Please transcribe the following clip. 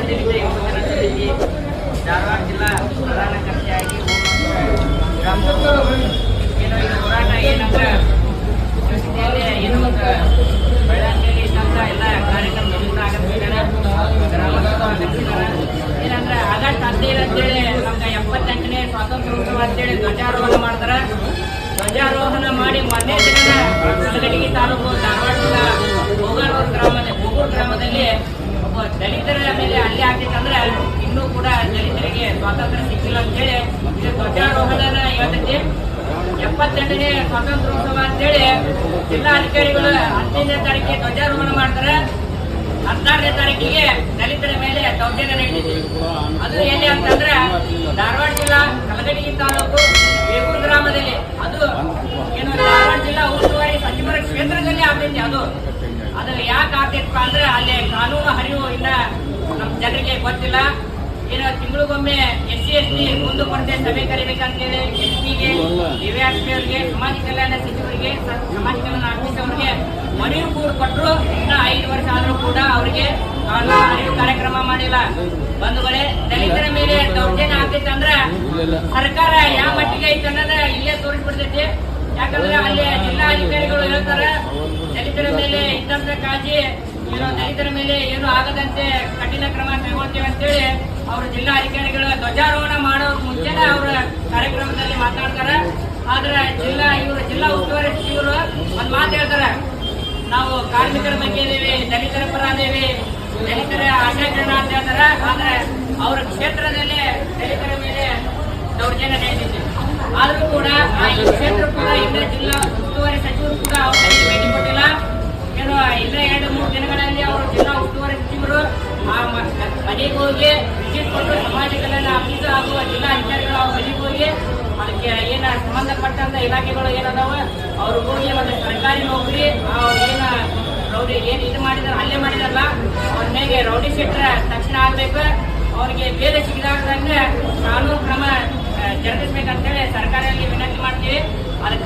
ಜಿಲ್ಲಾ ಕಾರ್ಯಕ್ರಮ ಏನಂದ್ರೆ ಆಗಸ್ಟ್ ಅಂತೇಳಿ ನಮ್ಗೆ ಎಪ್ಪತ್ತೆಂಟನೇ ಸ್ವಾತಂತ್ರ್ಯೋತ್ಸವ ಅಂತೇಳಿ ಧ್ವಜಾರೋಹಣ ಮಾಡ್ತಾರೆ. ಧ್ವಜಾರೋಹಣ ಮಾಡಿ ಮೊನ್ನೆ ದಿನ ಕಲಗಟಗಿ ತಾಲೂಕು ಧಾರವಾಡ ದಲಿತರ ಮೇಲೆ ಹಲ್ಲೆ ಆಗ್ಬೇಕಂದ್ರೆ ಇನ್ನೂ ಕೂಡ ದಲಿತರಿಗೆ ಸ್ವಾತಂತ್ರ್ಯ ಸಿಕ್ಕಿಲ್ಲ ಅಂತೇಳಿ ಇದು ಧ್ವಜಾರೋಹಣನ ಹೇಳ್ತೈತಿ ಎಪ್ಪತ್ತೆಂಟನೇ ಸ್ವಾತಂತ್ರ್ಯೋತ್ಸವ ಅಂತೇಳಿ ಜಿಲ್ಲಾಧಿಕಾರಿಗಳು ಹದಿನೈದನೇ ತಾರೀಕಿಗೆ ಧ್ವಜಾರೋಹಣ ಮಾಡ್ತಾರೆ. ಹದಿನಾರನೇ ತಾರೀಕಿಗೆ ದಲಿತರ ಮೇಲೆ ದೌರ್ಜನ್ಯ ನಡೆದಿದೆ. ಅದು ಎಲ್ಲಿ ಅಂತಂದ್ರೆ ಧಾರವಾಡ ಜಿಲ್ಲಾ ಕಲಗಟಗಿ ತಾಲೂಕು ಬೇಗೂರು ಗ್ರಾಮದಲ್ಲಿ ಅದು ಏನು ಧಾರವಾಡ ಜಿಲ್ಲಾ ಉಸ್ತುವಾರಿ ಸಚಿವರ ಕ್ಷೇತ್ರದಲ್ಲಿ ಆಗ್ತೈತಿ ಅದು ಯಾಕೆ ಆಗ್ತಿತ್ತು ಅಂದ್ರೆ ಅಲ್ಲಿ ಕಾನೂನು ಹರಿವು ಇಲ್ಲ ನಮ್ಮ ಜನರಿಗೆ ಗೊತ್ತಿಲ್ಲ. ಏನು ತಿಂಗಳಿಗೊಮ್ಮೆ ಎಸ್ ಸಿ ಎಸ್ ಟಿ ಮುಂದೆ ಕೊರತೆ ಸಭೆ ಕರಿಬೇಕಂತೇಳಿ ಎಸ್ ಪಿಗೆ ದಿವ್ಯಾಸ್ಮಿಯವರಿಗೆ ಸಮಾಜ ಕಲ್ಯಾಣ ಸಚಿವರಿಗೆ, ಸಮಾಜ ಕಲ್ಯಾಣ ಆಫೀಸ್ ಅವರಿಗೆ ಮನವಿ ಕೂಡ ಕೊಟ್ಟರು ಇನ್ನ ಐದು ವರ್ಷ ಆದರೂ ಕೂಡ ಅವರಿಗೆ ಕಾನೂನು ಕಾರ್ಯಕ್ರಮ ಮಾಡಿಲ್ಲ. ಬಂಧುಗಳೇ, ದಲಿತರ ಮೇಲೆ ದೌರ್ಜನ್ಯ ಆಗ್ತೈತೆ ಅಂದ್ರೆ ಸರ್ಕಾರ ಯಾವ ಮಟ್ಟಿಗೆ ಐತೆ ಅನ್ನೋದ ಇಲ್ಲೇ ತೋರಿಸ್ಬಿಡ್ತೈತಿ. ಯಾಕಂದ್ರೆ ಅಲ್ಲಿ ಜಿಲ್ಲಾಧಿಕಾರಿಗಳು ಹೇಳ್ತಾರ ದಲಿತರ ಮೇಲೆ ಇದ್ದಂತ ಕಾಳಜಿ, ಏನೋ ದಲಿತರ ಮೇಲೆ ಏನು ಆಗದಂತೆ ಕಠಿಣ ಕ್ರಮ ಕೈಗೊಳ್ತೇವೆ ಅಂತೇಳಿ ಅವರು ಜಿಲ್ಲಾಧಿಕಾರಿಗಳು ಧ್ವಜಾರೋಹಣ ಮಾಡೋ ಮುಂಚೆನೇ ಅವರ ಕಾರ್ಯಕ್ರಮದಲ್ಲಿ ಮಾತಾಡ್ತಾರೆ. ಆದ್ರೆ ಜಿಲ್ಲಾ ಇವರು ಜಿಲ್ಲಾ ಉಸ್ತುವಾರಿ ಸಚಿವರು ಒಂದು ಮಾತು ಹೇಳ್ತಾರೆ. ನಾವು ಕಾರ್ಮಿಕರ ಬಗ್ಗೆ ಇದೀವಿ, ದಲಿತರ ಪರ ಇದೀವಿ, ದಲಿತರ ಆಶಾಕಿರಣ ಅಂತ ಹೇಳ್ತಾರೆ. ಆದ್ರೆ ಅವ್ರ ಕ್ಷೇತ್ರದಲ್ಲಿ ದಲಿತರ ಮೇಲೆ ದೌರ್ಜನ್ಯ ನಡೆದಿದೆ. ಆದರೂ ಕೂಡ ಈ ಕ್ಷೇತ್ರ ಕೂಡ ಇಲ್ಲ ಜಿಲ್ಲಾ ಉಸ್ತುವಾರಿ ಸಚಿವರು ಕೂಡ ಅವ್ರ ಇಲ್ಲ ಎರಡು ಮೂರು ದಿನಗಳಲ್ಲಿ ಅವರು ಜಿಲ್ಲಾ ಉಸ್ತುವಾರಿ ಸಚಿವರು ಮನೆಗೆ ಹೋಗಿ ವಿಸಿಟ್ ಕೊಟ್ಟು ಸಮಾಜ ಕಲ್ಯಾಣ ಆಫೀಸರ್ ಆಗುವ ಜಿಲ್ಲಾ ಅಧಿಕಾರಿಗಳು ಅವ್ರ ಮನೆಗೆ ಹೋಗಿ ಅದಕ್ಕೆ ಏನ ಸಂಬಂಧಪಟ್ಟಂತ ಇಲಾಖೆಗಳು ಏನದಾವ, ಅವ್ರು ಹೋಗಿ ಒಂದು ಸರ್ಕಾರಿ ನೌಕರಿ ಏನ ರೌಡಿ ಏನ್ ಇದು ಮಾಡಿದಾರ, ಅಲ್ಲೇ ಮಾಡಿದಾರಲ್ಲ, ಅವ್ರ ಮೇಲೆ ರೌಡಿ ಶೆಟ್ಟರ್ ತಕ್ಷಣ ಆಗ್ಬೇಕು. ಅವ್ರಿಗೆ ಬೇರೆ ಸಿಗದಂಗೆ ಕಾನೂನು ಕ್ರಮ ಜರುಗಿಸ್ಬೇಕಂತೇಳಿ ಸರ್ಕಾರದಲ್ಲಿ ವಿನಂತಿ ಮಾಡ್ತೀವಿ. ಅದಕ್ಕೆ